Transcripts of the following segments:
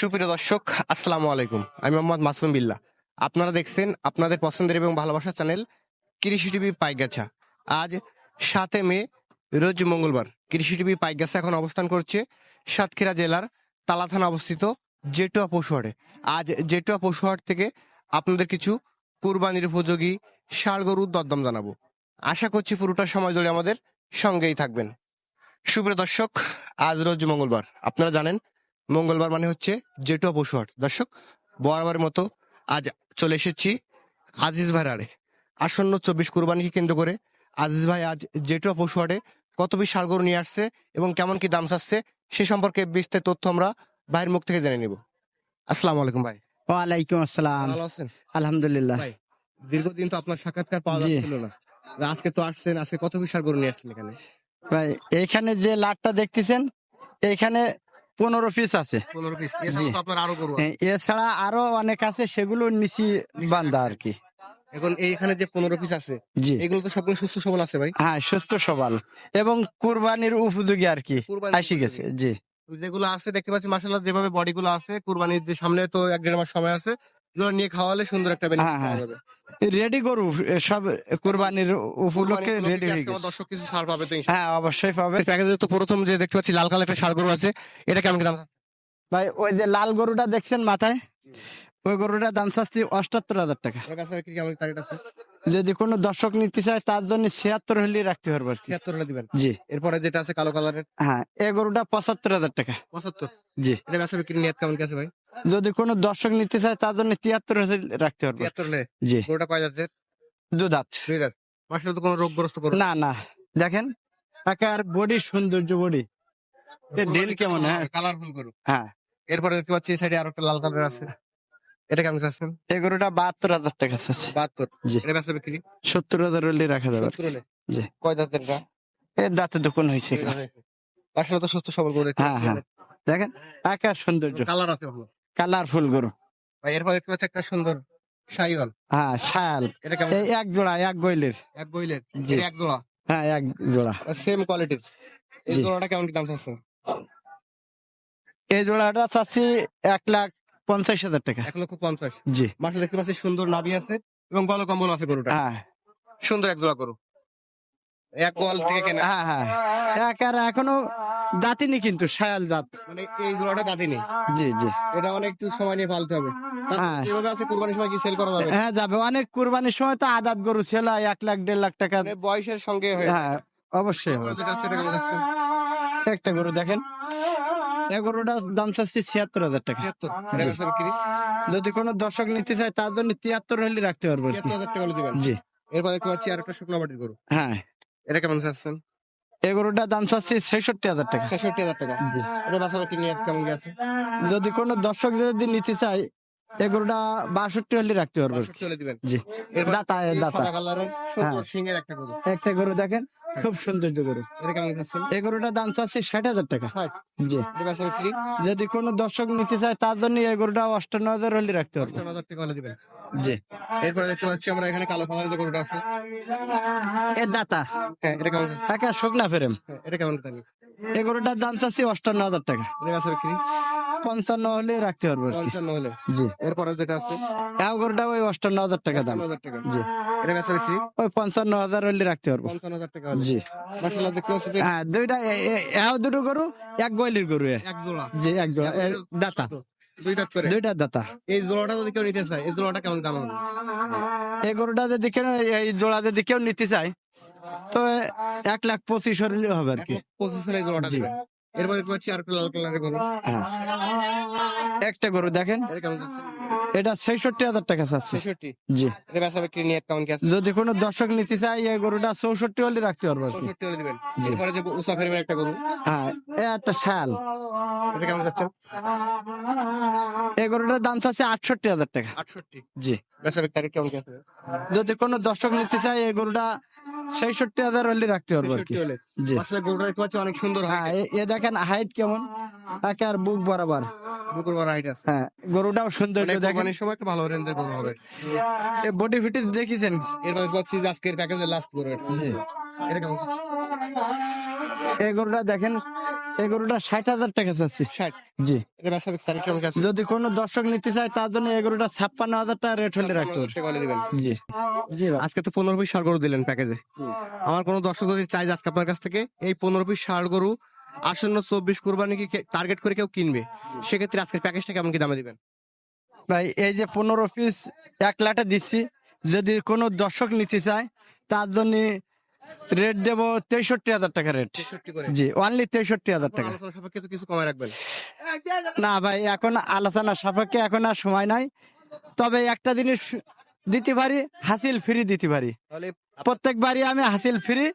সুপ্রিয় দর্শক, আসসালামু আলাইকুম। আমি মোহাম্মদ মাসুম বিল্লাহ। আপনারা দেখছেন আপনাদের পছন্দের এবং ভালোবাসার চ্যানেল কৃষি টিভি পাইগাছা আজ সাতে মে, রোজ মঙ্গলবার। কৃষি টিভি পাইগাছা এখন অবস্থান করছে সাতক্ষীরা জেলার তালা থানা অবস্থিত জেটুয়া পশুহাটে আজ জেটুয়া পশুহাট থেকে আপনাদের কিছু কুরবানির উপযোগী ষাড় গরুর দরদাম জানাব। আশা করছি পুরোটা সময় ধরে আমাদের সঙ্গেই থাকবেন। সুপ্রিয় দর্শক, আজ রোজ মঙ্গলবার। আপনারা জানেন মঙ্গলবার মানে হচ্ছে জেটুয়া পশুহাট দর্শক বরাবরের মতো আজ চলে এসেছি আজিজ ভাইয়ের আড়ে। আসন্ন চব্বিশ কুরবানিকে কেন্দ্র করে আজিজ ভাই আজ জেটুয়া পশুহাটে কত পিস গরু নিয়ে আসছে এবং কেমন কি দাম চাচ্ছে সে সম্পর্কে বিস্তারিত তথ্য আমরা ভাইয়ের মুখ থেকে জেনে নিব। আসসালামু আলাইকুম ভাই। ওয়ালাইকুম আসসালাম। ভালো আছেন? আলহামদুলিল্লাহ। ভাই, দীর্ঘদিন তো আপনার সাক্ষাৎকার পাওয়া। যাচ্ছিল না। আজকে তো আসছেন আজকে কত পিস গরু নিয়ে আসছেন এখানে? ভাই এখানে যে লাটটা দেখতেছেন এইখানে পনেরো পিস আছে। পনেরো পিস আপনার আরও গরু এছাড়া আরও অনেক আছে সেগুলো নিচি বান্ধা আর কি। এখন এইখানে যে পনেরো পিস আছে জি। এগুলো তো সবগুলো সুস্থ সবল আছে ভাই? হ্যাঁ সুস্থ সবল। এবং কুরবানির উপযোগী আর কি আসি গেছে জি। যেগুলো আছে দেখতে পাচ্ছি মাসাল্লাহ যেভাবে বডি গুলো আছে কুরবানির যে সামনে তো এক দেড় মাস সময় আছে এগুলো নিয়ে খাওয়ালে সুন্দর একটা benefit হ্যাঁ, হ্যাঁ। পাওয়া যাবে। রেডি গরু সব কুরবানির উপলক্ষে রেডি হয়ে গেছে। দর্শক কিছু ছাড় পাবে তো হ্যাঁ অবশ্যই পাবে। প্যাকেজে তো প্রথম যে দেখতে পাচ্ছি লাল কালার একটা ষাড় গরু আছে এটা কেমন দাম ভাই ওই যে লাল গরুটা দেখছেন মাথায়? ওই গরুটার দাম চাচ্ছি অষ্টাত্তর হাজার টাকা। কাছে যদি কোনো দর্শক নিতে চায় তার জন্য ছিয়াত্তর হলেই রাখতে পারব ছিয়াত্তর হলে দিবেন? জি। এরপরে যেটা আছে কালো কালারের? হ্যাঁ এই গরুটা পঁচাত্তর হাজার টাকা। পঁচাত্তর? জি। এটা বেচা বিক্রি নিয়ত কেমন কি আছে ভাই? যদি কোনো দর্শক নিতে চায় তার জন্য তিয়াত্তর হাজার রাখতে পারব। তিয়াত্তর জি। গরুটা কয় যাচ্ছে দুধাত দুই রাত মাসে তো কোনো রোগগ্রস্ত করবে না না। দেখেন একার বডি সৌন্দর্য বডি। কেমন হ্যাঁ? কালারফুল গরু। হ্যাঁ। এরপরে দেখতে পাচ্ছি এই সাইডে আরও একটা লাল কালার আছে। এটা কেমন চাচ্ছেন? এই গরুটা বাহাত্তর হাজার টাকা আছে বাহাত্তর। জি। এটা বেচা বিক্রি? সত্তর হাজার হলে রাখা যাবে। জি। কয় দাঁতের গা? এর দাঁতে দোকান হয়েছে। আসলে তো সুস্থ সবল গরু হ্যাঁ, হ্যাঁ। দেখেন একার সৌন্দর্য। কালার আছে ভালো। কালারফুল গরু। ভাই এরপর দেখতে পাচ্ছি একটা সুন্দর শাইওয়াল। হ্যাঁ শাল এটা কেমন? এই এক জোড়া এক গইলের। এক বইলের জি। এক জোড়া? হ্যাঁ এক জোড়া। সেম কোয়ালিটির এই জোড়াটা কেমন কি দাম চাচ্ছেন? এই জোড়াটা চাচ্ছি এক লাখ পঞ্চাশ হাজার টাকা। এক লক্ষ পঞ্চাশ। জি। মাসে দেখতে পাচ্ছি সুন্দর নাভি আছে এবং গল কম্বল আছে গরুটা। হ্যাঁ। সুন্দর এক জোড়া গরু। এক গোয়াল থেকে কেনা। হ্যাঁ হ্যাঁ। এখনও দাঁতিনি কিন্তু শায়াল জাত। মানে এই জোড়াটা নেই জি জি। এটা অনেক একটু সময় নিয়ে পালতে হবে। হ্যাঁ। যেভাবে আছে কুরবানির সময় কি সেল করা যাবে? হ্যাঁ যাবে। অনেক কুরবানির সময় তো আদাত গরু ছিল এক লাখ দেড় লাখ টাকা। মানে বয়সের সঙ্গে হ্যাঁ অবশ্যই একটা গরু দেখেন। দাম চাচ্ছি ছিয়াত্তর হাজার টাকা। যদি কোনো দর্শক নিতে চায় তার জন্য তিয়াত্তর হলে রাখতে পারব জি। এরপর দেখতে পাচ্ছি আর একটা শুকনো বাটির গরু। হ্যাঁ। এটা কেমন চাচ্ছেন? এই গরুটার দাম চাচ্ছি ছেষট্টি হাজার টাকা। ছেষট্টি হাজার টাকা। জি। এটা বেচা বিক্রি নিয়ে কেমন গেছে যদি কোনো দর্শক যদি নিতে চায় এগুলোটা গরুটা বাষট্টি হলে রাখতে পারব। জি। দাতা দাতা। হ্যাঁ। একটা গরু দেখেন। খুব সৌন্দর্য গরু। গরুটার দাম চাচ্ছি ষাট হাজার টাকা। জি। যদি কোনো দর্শক নিতে চায় তার জন্য এগারোটা গরুটা অষ্টান্ন হাজার হলে রাখতে হবে। জি। এরপরে দেখতে পাচ্ছি আমরা এখানে কালো যে গরুটা আছে। এ দাতা। হ্যাঁ এটা কেমন? শুকনা ফেরেম। হ্যাঁ, এটা কেমন দামি এই গরুটার দাম চাচ্ছি অষ্টান্ন হাজার টাকা পঞ্চান্ন হলে রাখতে পারব পঞ্চান্ন হলে? জি। এরপরে যেটা আছে? এই গরুটা ওই অষ্টান্ন হাজার টাকা দাম। জি। এটা বেচা বিক্রি ওই পঞ্চান্ন হাজার হলে রাখতে পারব। পঞ্চান্ন হাজার টাকা জি। মাসাল্লাহ দেখতে পাচ্ছি হ্যাঁ দুইটা এও দুটো গরু এক গরু এক জোড়া। জি এক জোড়া। দাতা। দুইটা করে। দুইটা দাতা। এই জোড়াটা যদি কেউ নিতে চায় এই জোড়াটা কেমন দাম হবে? এই গরুটা যদি কেউ এই জোড়া যদি কেউ নিতে চায় তো এক লাখ পঁচিশ হলে হবে আর কি। পঁচিশ হলে জি। দিবেন। এরপর দেখতে পাচ্ছি আর একটা লাল কালারের গরু। হ্যাঁ। একটা গরু দেখেন। এটা ছেষট্টি হাজার টাকা চাচ্ছে জি। বেচা বিক্রি নিয়ে কেমন কি যদি কোনো দর্শক নিতে চায় এই গরুটা চৌষট্টি হলে রাখতে পারব আর কি। দিবেন। এরপরে যে উষা একটা গরু। হ্যাঁ একটা শাল এটা কেমন যাচ্ছে? এই গরুটার দাম চাচ্ছে আটষট্টি হাজার টাকা। আটষট্টি। জি। বেচা বিক্রি কেমন কি যদি কোনো দর্শক নিতে চায় এই গরুটা ছেষট্টি হাজার হলে রাখতে পারব আর কি। জি। আসলে গরুটা দেখতে পাচ্ছি অনেক সুন্দর হ্যাঁ এ- এ দেখেন হাইট কেমন? তাকে আর বুক বরাবর। বুকুর বড় হাইট আছে। হ্যাঁ গরুটাও সুন্দর দেখেন। কোরবানির সময় একটা ভালো রেঞ্জের গরু হবে। বডি ফিটিস দেখেছেন? এরপর পাচ্ছি যে আজকের প্যাকেজের লাস্ট গরু এটা। এটা কেমন? যাচ্ছে? এই গরুটা দেখেন এই গরুটা ষাট হাজার টাকা চাচ্ছি। ষাট। জি। যদি কোনো দর্শক নিতে চায় তার জন্য এই গরুটা ছাপ্পান্ন হাজার টাকা রেট হলে রাখতে। জি। জি আজকে তো পনেরো পিস ষাড় গরু দিলেন প্যাকেজে। আমার কোনো দর্শক যদি চাই আজকে আপনার কাছ থেকে এই পনেরো পিস ষাড় গরু আসন্ন চব্বিশ কোরবানি কি টার্গেট করে কেউ কিনবে সেক্ষেত্রে আজকের প্যাকেজটা কেমন কি দামে দিবেন? ভাই এই যে পনেরো পিস এক লাটে দিচ্ছি যদি কোনো দর্শক নিতে চায় তার জন্য রেট দেবো তেষট্টি হাজার টাকা রেট জি অনলি তেষট্টি হাজার টাকা। সাপেক্ষে তো কিছু কমায় রাখবেন। না ভাই এখন আলোচনা সাপেক্ষে এখন আর সময় নাই। তবে একটা জিনিস দিতে পারি হাসিল ফ্রি দিতে পারি। প্রত্যেকবারই আমি হাসিল ফ্রি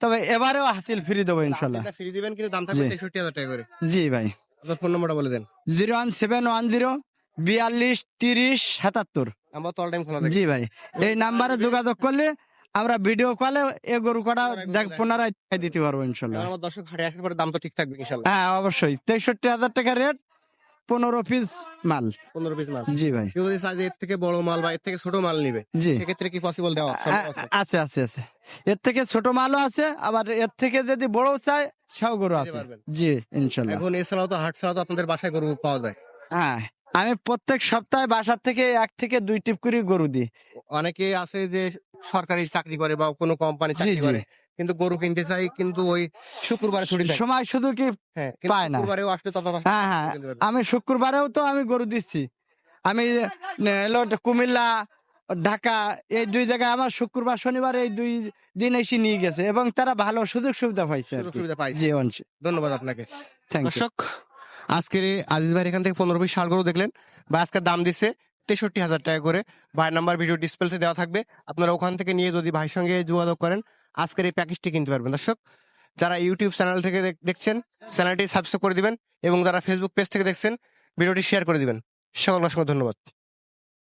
তবে এবারেও হাসিল ফ্রি দেবো ইনশাল্লাহ। ফ্রি দিবেন কিন্তু দাম থাকবে। তেষট্টি হাজার টাকা করে। জি ভাই। আপনার ফোন নম্বরটা বলে দেন। Zero one seven one zero বিয়াল্লিশ তিরিশ সাতাত্তর। আমার তো অল টাইম খোলা জি ভাই এই নাম্বারে যোগাযোগ করলে আমরা ভিডিও কলে এ গরু কটা দেখ পুনরায়। দিতে পারব ইনশাল্লাহ। আমার দর্শক হাটে আসার পরে দাম তো ঠিক থাকবে ইনশাল্লাহ। হ্যাঁ অবশ্যই। তেষট্টি হাজার টাকা রেট পনেরো পিস মাল। পনেরো পিস মাল। জি ভাই। যদি এর থেকে বড় মাল বা এর থেকে ছোট মাল নিবে জি। সেক্ষেত্রে কি পসিবল দেওয়া আছে? আছে আছে এর থেকে ছোট মালও আছে আবার এর থেকে যদি বড় চায় সেও গরু আছে। জি ইনশাল্লাহ। এখন এছাড়াও তো হাট ছাড়াও তো আপনাদের বাসায় গরু পাওয়া যায়। হ্যাঁ আমি প্রত্যেক সপ্তাহে বাসার থেকে এক থেকে দুই টিপ করে গরু দিই। অনেকে আছে যে সরকারি চাকরি করে বা কোনো কোম্পানি চাকরি করে। কিন্তু গরু কিনতে চাই কিন্তু ওই শুক্রবারে ছুটি সময় শুধু কি হ্যাঁ পায় না। শুক্রবারেও আসলে তো আপনার বাসায় হ্যাঁ হ্যাঁ আমি শুক্রবারেও তো আমি গরু দিচ্ছি। আমি কুমিল্লা ঢাকা এই দুই জায়গায় আমার শুক্রবার শনিবার এই দুই দিন এসে নিয়ে গেছে এবং তারা ভালো সুযোগ সুবিধা পাইছে। সুবিধা জি ধন্যবাদ আপনাকে। থ্যাংক ইউ দর্শক আজকের আজিজ ভাইয়ের এখান থেকে পনেরো পিস শাল গরু দেখলেন। বা আজকে দাম দিচ্ছে তেষট্টি হাজার টাকা করে ভাইয়ের নাম্বার ভিডিও ডিসপ্লেতে দেওয়া থাকবে। আপনারা ওখান থেকে নিয়ে যদি ভাইয়ের সঙ্গে যোগাযোগ করেন, আজকের এই প্যাকেজটি কিনতে পারবেন। দর্শক, যারা ইউটিউব চ্যানেল থেকে দেখ- দেখছেন, চ্যানেলটি সাবস্ক্রাইব করে দিবেন এবং যারা ফেসবুক পেজ থেকে দেখছেন, ভিডিওটি শেয়ার করে দিবেন। সকল অসংখ্য ধন্যবাদ।